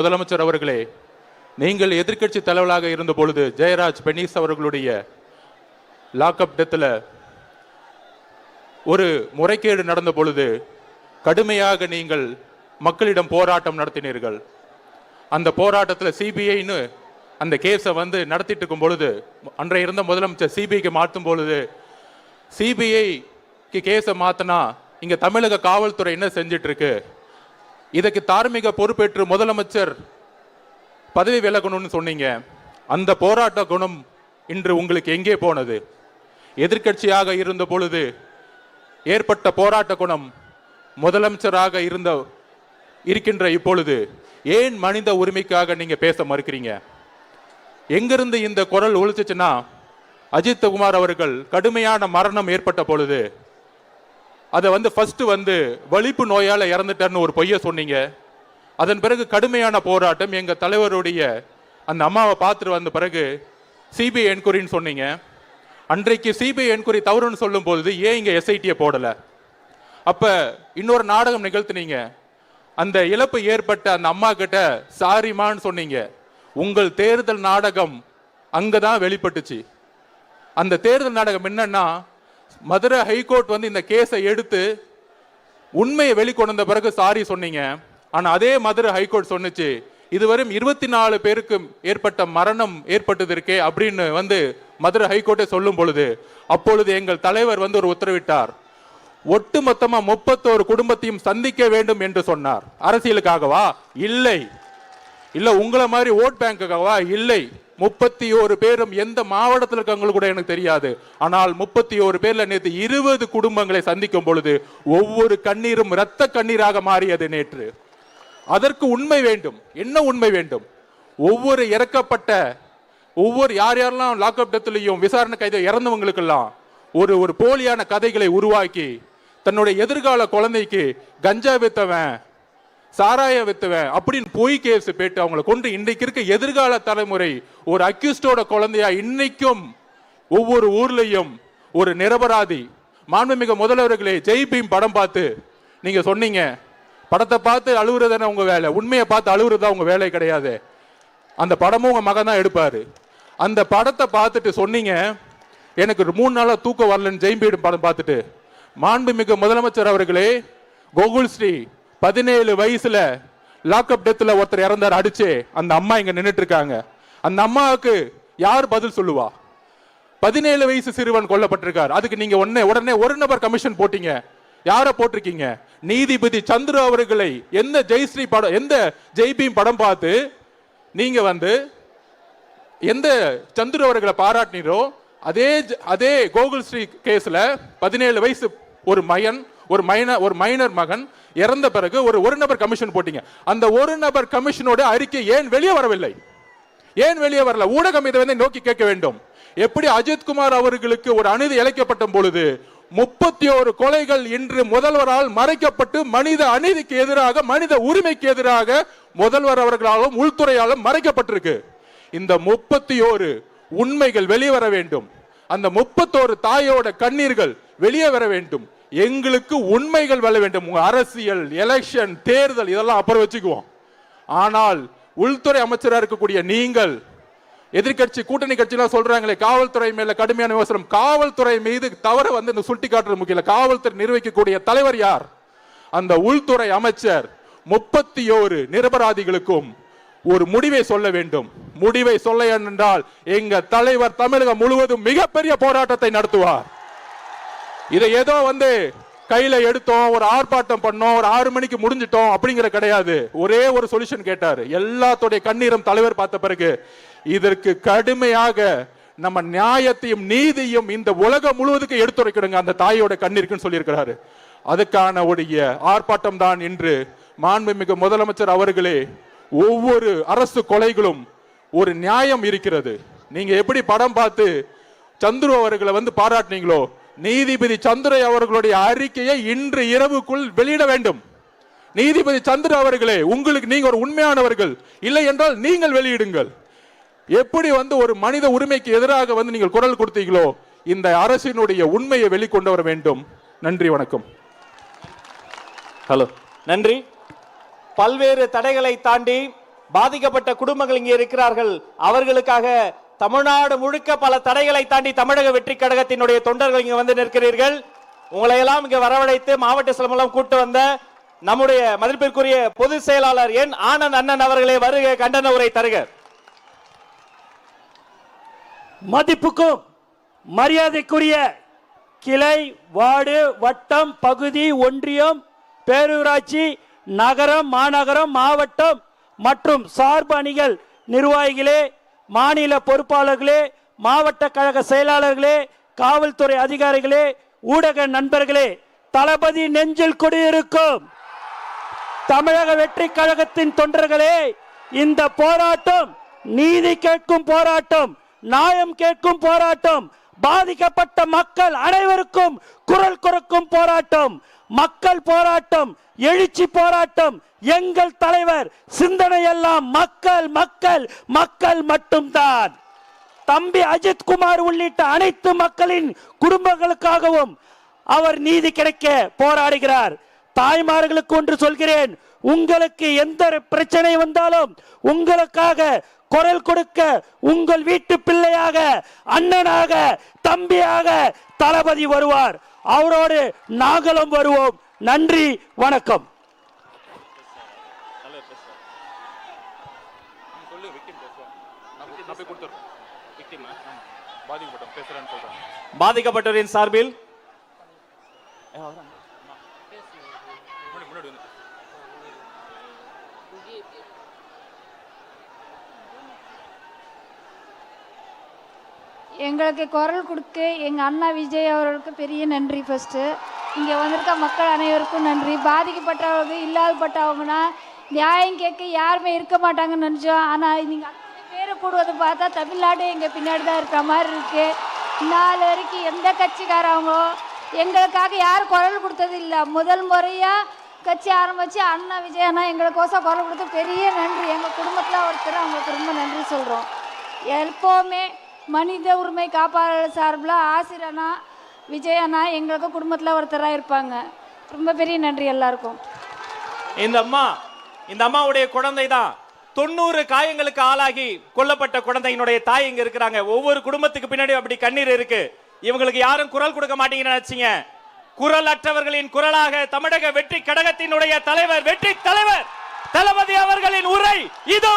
முதலமைச்சர் அவர்களே நீங்கள் எதிர்க்கட்சி தலைவராக இருந்த பொழுது ஜெயராஜ் பெனீஸ் அவர்களுடைய லாக்அப் டெத்தில் ஒரு முறைகேடு நடந்த பொழுது கடுமையாக நீங்கள் மக்களிடம் போராட்டம் நடத்தினீர்கள். அந்த போராட்டத்தில் சிபிஐன்னு அந்த கேஸை வந்து நடத்திட்டு இருக்கும் பொழுது அன்றைய இருந்த முதலமைச்சர் சிபிஐக்கு மாற்றும் பொழுது சிபிஐக்கு கேஸை மாற்றினா இங்கே தமிழக காவல்துறை என்ன செஞ்சிட்ருக்கு இதுக்கு தார்மீக பொறுப்பேற்று முதலமைச்சர் பதவி விலகணும்னு சொன்னீங்க. அந்த போராட்ட குணம் இன்று உங்களுக்கு எங்கே போனது? எதிர்க்கட்சியாக இருந்த பொழுது ஏற்பட்ட போராட்ட குணம் முதலமைச்சராக இருந்த இருக்கின்ற இப்பொழுது ஏன் மனித உரிமைக்காக நீங்க பேச மறுக்கிறீங்க? எங்கிருந்து இந்த குரல் ஒழிச்சிச்சுன்னா அஜித் குமார் அவர்கள் கடுமையான மரணம் ஏற்பட்ட பொழுது அதை வந்து ஃபஸ்ட்டு வந்து வலிப்பு நோயால் இறந்துட்டார்னு ஒரு பொய்யை சொன்னீங்க. அதன் பிறகு கடுமையான போராட்டம். எங்கள் தலைவருடைய அந்த அம்மாவை பார்த்துட்டு வந்த பிறகு சிபிஐ என்கொயரின்னு சொன்னீங்க. அன்றைக்கு சிபிஐ என்கொயரி தவறுன்னு சொல்லும் பொழுது ஏன் இங்கே எஸ்ஐடியை போடலை? அப்போ இன்னொரு நாடகம் நிகழ்த்தினீங்க. அந்த இழப்பு ஏற்பட்ட அந்த அம்மா கிட்ட சாரிமான்னு சொன்னீங்க. உங்கள் தேர்தல் நாடகம் அங்கே தான் வெளிப்பட்டுச்சு. அந்த தேர்தல் நாடகம் என்னன்னா மதுரை ஹைகோர்ட் வந்து இந்த கேஸை எடுத்து உண்மையை வெளிக்கொண்ட பிறகு சாரி சொன்னீங்க. ஆனால் அதே மதுரை ஹைகோர்ட் சொன்னுச்சு இதுவரையும் இருபத்தி நாலு பேருக்கு ஏற்பட்ட மரணம் ஏற்பட்டது இருக்கே அப்படின்னு வந்து மதுரை ஹைகோர்ட்டே சொல்லும் பொழுது அப்பொழுது எங்கள் தலைவர் வந்து ஒரு உத்தரவிட்டார். ஒட்டுமொத்தமா முப்பத்தோரு குடும்பத்தையும் சந்திக்க வேண்டும் என்று சொன்னார். அரசியலுக்காகவா? இல்லை. இல்ல உங்களை மாதிரி ஓட் பேங்குக்காகவா? இல்லை. முப்பத்தி ஒரு பேரும் எந்த மாவட்டத்தில் இருக்காங்க கூட எனக்கு தெரியாது. ஆனால் முப்பத்தி ஒரு பேர்ல நேற்று இருபது குடும்பங்களை சந்திக்கும் பொழுது ஒவ்வொரு கண்ணீரும் இரத்த கண்ணீராக மாறியது நேற்று. அதற்கு உண்மை வேண்டும். என்ன உண்மை வேண்டும்? ஒவ்வொரு இறக்கப்பட்ட ஒவ்வொரு யார் யாரெல்லாம் லாக்அப் டெத்துலையும் விசாரணை கைது இறந்தவங்களுக்கெல்லாம் ஒரு ஒரு போலியான கதைகளை உருவாக்கி தன்னுடைய எதிர்கால குழந்தைக்கு கஞ்சா வித்தவன் சாராய வித்துவன் அப்படின்னு பொய் கேஸ் போயிட்டு அவங்களை கொண்டு இன்றைக்கு இருக்க எதிர்கால தலைமுறை ஒரு அக்யூஸ்டோட குழந்தையா இன்னைக்கும் ஒவ்வொரு ஊர்லயும் ஒரு நிரபராதி. மாண்புமிகு முதல்வர்களே ஜெய் பீம் படம் பார்த்து நீங்க சொன்னீங்க படத்தை பார்த்து அழுகுறதானே உங்க வேலை. உண்மையை பார்த்து அழுகுறது உங்க வேலை கிடையாது. அந்த படமும் உங்க மகன் தான் எடுப்பாரு. அந்த படத்தை பார்த்துட்டு சொன்னீங்க எனக்கு ஒரு மூணு நாளா தூக்கம் வரலன்னு ஜெயம்பீடும் படம் பார்த்துட்டு. மாண்புமிகு முதலமைச்சர் அவர்களே கோகுல் ஸ்ரீ பதினேழு வயசுல லாக்அப் டெத்தில் ஒருத்தர் இறந்தார் அடிச்சு. அந்த அம்மா இங்க நின்றுட்டு இருக்காங்க அந்த அம்மாவுக்கு யார் பதில் சொல்லுவா? பதினேழு வயசு சிறுவன் கொல்லப்பட்டிருக்கார். அதுக்கு நீங்க உடனே உடனே ஒரு நபர் கமிஷன் போட்டீங்க. யாரை போட்டிருக்கீங்க? நீதிபதி சந்துரு அவர்களை எந்த ஜெய்ஸ்ரீ படம் எந்த ஜெய்பீம் படம் பார்த்து நீங்க வந்து எந்த சந்துரு அவர்களை பாராட்டினீரோ அதே அதே கோகுல் ஸ்ரீ கேஸ்ல பதினேழு வயசு ஒரு மயன் ஒரு மைனர் ஒரு மைனர் மகன் இறந்த பிறகு ஒரு ஒரு நபர் கமிஷன் போட்டீங்க. அந்த ஒரு நபர் கமிஷனோட அறிக்கை ஏன் வெளியே வரவில்லை? ஏன் வெளியே வரல? ஊடகம் இதை வந்து நோக்கி கேட்க வேண்டும். எப்படி அஜித்குமார் அவர்களுக்கு ஒரு அநீதி இழைக்கப்பட்ட பொழுது முப்பத்தி ஒரு கொலைகள் இன்று முதல்வரால் மறைக்கப்பட்டு மனித அநீதிக்கு எதிராக மனித உரிமைக்கு எதிராக முதல்வர் அவர்களாலும் உள்துறையாலும் மறைக்கப்பட்டிருக்கு. இந்த முப்பத்தி ஓரு உண்மைகள் வெளியே வர வேண்டும். அந்த முப்பத்தோரு தாயோட கண்ணீர்கள் வெளியே வர வேண்டும். எங்களுக்கு உண்மைகள் வர வேண்டும். அரசியல் எலெக்ஷன் தேர்தல் இதெல்லாம் அப்புறம் வச்சுக்குவோம். ஆனால் உள்துறை அமைச்சராக இருக்கக்கூடிய நீங்கள் எதிர்க்கட்சி கூட்டணி கட்சிலாம் சொல்றாங்களே காவல்துறை மேல கடுமையான விமர்சனம். காவல்துறை மீது தவற வந்து இந்த சுட்டி காட்டுறது முக்கியம் காவல்துறை நிர்வகிக்கக்கூடிய தலைவர் யார்? அந்த உள்துறை அமைச்சர் முப்பத்தி ஓரு நிரபராதிகளுக்கும் ஒரு முடிவை சொல்ல வேண்டும். முடிவை சொல்ல என்றால் எங்க தலைவர் தமிழகம் முழுவதும் மிகப்பெரிய போராட்டத்தை நடத்துவார். இதை ஏதோ வந்து கையில எடுத்தோம் ஒரு ஆர்ப்பாட்டம் பண்ணோம் ஒரு ஆறு மணிக்கு முடிஞ்சிட்டோம் அப்படிங்கிற கிடையாது. ஒரே ஒரு சொல்யூஷன் கேட்டார். எல்லாத்துடைய கண்ணீரும் தலைவர் பார்த்த பிறகு இதற்கு கடுமையாக நம்ம நியாயத்தையும் நீதியும் இந்த உலகம் முழுவதுக்கு எடுத்துரைக்கணுங்க. அந்த தாயோட கண்ணீருக்குன்னு சொல்லியிருக்கிறாரு. அதுக்கான உடைய ஆர்ப்பாட்டம் தான் இன்று மாண்புமிகு முதலமைச்சர் அவர்களே ஒவ்வொரு அரசு கொலைகளும் ஒரு நியாயம் இருக்கிறது. நீங்க எப்படி படம் பார்த்து சந்துரு அவர்களை வந்து பாராட்டினீங்களோ நீதிபதி சந்துரை அவர்களுடைய அறிக்கையை இன்று இரவுக்குள் வெளியிட வேண்டும். நீதிபதி சந்திர அவர்களே உங்களுக்கு நீங்க ஒரு உண்மையானவர்கள். இல்லை என்றால் நீங்கள் வெளியிடுங்கள். எப்படி வந்து ஒரு மனித உரிமைக்கு எதிராக வந்து நீங்கள் குரல் கொடுத்தீங்களோ இந்த அரசினுடைய உண்மையை வெளிக்கொண்டு வர வேண்டும். நன்றி வணக்கம். ஹலோ நன்றி. பல்வேறு தடைகளை தாண்டி பாதிக்கப்பட்ட குடும்பங்கள் இங்கே இருக்கிறார்கள். அவர்களுக்காக தமிழ்நாடு முழுக்க பல தடைகளை தாண்டி தமிழக வெற்றி கழகத்தினுடைய தொண்டர்கள் இங்க வந்து நிற்கிறீர்கள். உங்களை எல்லாம் இங்க வரவழைத்து மாவட்ட சிலம்பலம் கூட்டு வந்த நம்முடைய மதிப்பிற்குரிய பொதுச் செயலாளர் என் ஆனந்த் அண்ணன் அவர்களே வருக கண்டன உரை தருக. மதிப்புக்கும் மரியாதைக்குரிய கிளை வார்டு வட்டம் பகுதி ஒன்றியம் பேரூராட்சி நகரம் மாநகரம் மாவட்டம் மற்றும் சார்பு அணிகள் நிர்வாகிகளே மாநில பொறுப்பாளர்களே மாவட்ட கழக செயலாளர்களே காவல்துறை அதிகாரிகளே ஊடக நண்பர்களே தளபதி நெஞ்சில் குடியிருக்கும் தமிழக வெற்றி கழகத்தின் தொண்டர்களே இந்த போராட்டம் நீதி கேட்கும் போராட்டம் நியாயம் கேட்கும் போராட்டம் பாதிக்கப்பட்ட மக்கள் அனைவருக்கும் குரல் கொடுக்கும் போராட்டம் மக்கள் போராட்டம் எழுச்சி போராட்டம். எங்கள் தலைவர் சிந்தனை எல்லாம் மக்கள் மக்கள் மக்கள் மட்டும்தான். தம்பி அஜித் குமார் உள்ளிட்ட அனைத்து மக்களின் குடும்பங்களுக்காகவும் அவர் நீதி கிடைக்க போராடுகிறார். தாய்மார்களுக்கு ஒன்று சொல்கிறேன் உங்களுக்கு எந்த பிரச்சனை வந்தாலும் உங்களுக்காக குரல் கொடுக்க உங்கள் வீட்டு பிள்ளையாக அண்ணனாக தம்பியாக தளபதி வருவார். அவரோடு நாங்களும் வருவோம். நன்றி வணக்கம். பாதிக்கப்பட்டவரின் சார்பில் எங்களுக்கு குரல் கொடுக்க எங்கள் அண்ணா விஜய் அவர்களுக்கு பெரிய நன்றி ஃபஸ்ட்டு இங்கே வந்திருக்க மக்கள் அனைவருக்கும் நன்றி. பாதிக்கப்பட்டவங்க இல்லாதப்பட்டவங்கன்னா நியாயம் கேட்க யாருமே இருக்க மாட்டாங்கன்னு நினச்சோம். ஆனால் நீங்கள் பேரை கூடுவதை பார்த்தா தமிழ்நாடு எங்கள் பின்னாடி தான் இருக்கிற மாதிரி இருக்குது நாலு வரைக்கும் எந்த கட்சிக்காரவங்களோ எங்களுக்காக யாரும் குரல் கொடுத்தது இல்லை. முதல் முறையாக கட்சி ஆரம்பித்து அண்ணா விஜய் அண்ணா எங்களுக்கோசம் குரல் கொடுத்து பெரிய நன்றி. எங்கள் குடும்பத்தில் ஒருத்தர் அவங்களுக்கு ரொம்ப நன்றி சொல்கிறோம் எப்போவுமே மனித உரிமை காப்பாளர் சார்பில் ஆசிரியனா விஜய் அண்ணா எங்களுக்கு குடும்பத்தில் ஒருத்தராக இருப்பாங்க. ரொம்ப பெரிய நன்றி எல்லாருக்கும். இந்த அம்மா இந்த அம்மாவுடைய குழந்தை தான். தொண்ணூறு காயங்களுக்கு ஆளாகி கொல்லப்பட்ட குழந்தையினுடைய தாய் இங்க இருக்கிறாங்க. ஒவ்வொரு குடும்பத்துக்கு பின்னாடி அப்படி கண்ணீர் இருக்கு. இவங்களுக்கு யாரும் குரல் கொடுக்க மாட்டீங்கன்னு நினைச்சீங்க. குரல் அற்றவர்களின் குரலாக தமிழக வெற்றி கழகத்தினுடைய தலைவர் வெற்றி தலைவர் தளபதி அவர்களின் உரை இதோ.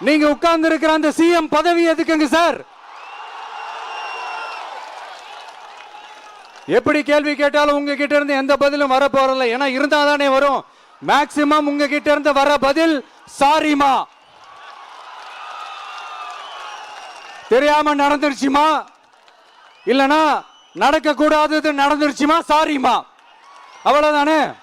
நீங்க உட்கார்ந்து இருக்கிற அந்த சிஎம் பதவி எதுக்குங்க சார்? எப்படி கேள்வி கேட்டாலும் உங்ககிட்ட இருந்து எந்த பதிலும் வர போறதில்ல. ஏன்னா இருந்தா தானே வரும். மேக்சிமம் உங்ககிட்ட இருந்து வர பதில் சாரிமா. தெரியாம நடந்துருச்சுமா? இல்லனா நடக்க கூடாதது நடந்துருச்சுமா? சாரிமா. அவ்வளவுதானே?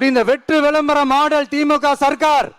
இந்த வெற்று விளம்பர மாடல் திமுக சர்க்கார்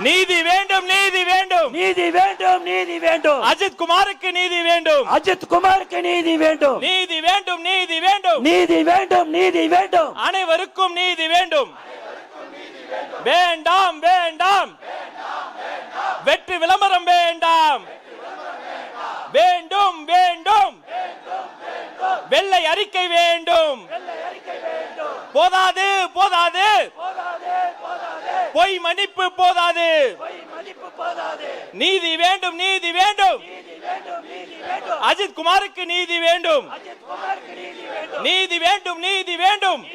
நீதி வேண்டும் நீதி வேண்டும். நீதி வேண்டும் நீதி வேண்டும். அஜித் குமாருக்கு நீதி வேண்டும். அஜித் குமாருக்கு நீதி வேண்டும். நீதி வேண்டும் நீதி வேண்டும். நீதி வேண்டும் நீதி வேண்டும். அனைவருக்கும் நீதி வேண்டும். வேண்டாம் வேண்டாம். வெற்றி விளம்பரம் வேண்டாம். வேண்டும் வேண்டும். வெள்ளை அறிக்கை வேண்டும். போதாது போதாது. பொய் மன்னிப்பு போதாது. நீதி வேண்டும் நீதி வேண்டும். அஜித் குமாருக்கு நீதி வேண்டும். நீதி வேண்டும். நீதி வேண்டும்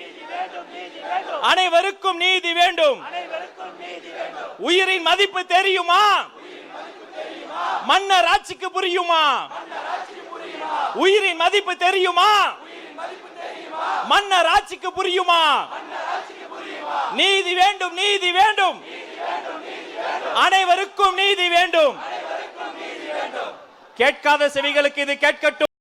அனைவருக்கும் நீதி வேண்டும். உயிரின் மதிப்பு தெரியுமா? மன்னர் ஆட்சிக்கு புரியுமா? உயிரின் மதிப்பு தெரியுமா? மன்னர் ஆட்சிக்கு புரியுமா? நீதி வேண்டும் நீதி வேண்டும். அனைவருக்கும் நீதி வேண்டும். கேட்காத செவிகளுக்கு இது கேட்கட்டும்.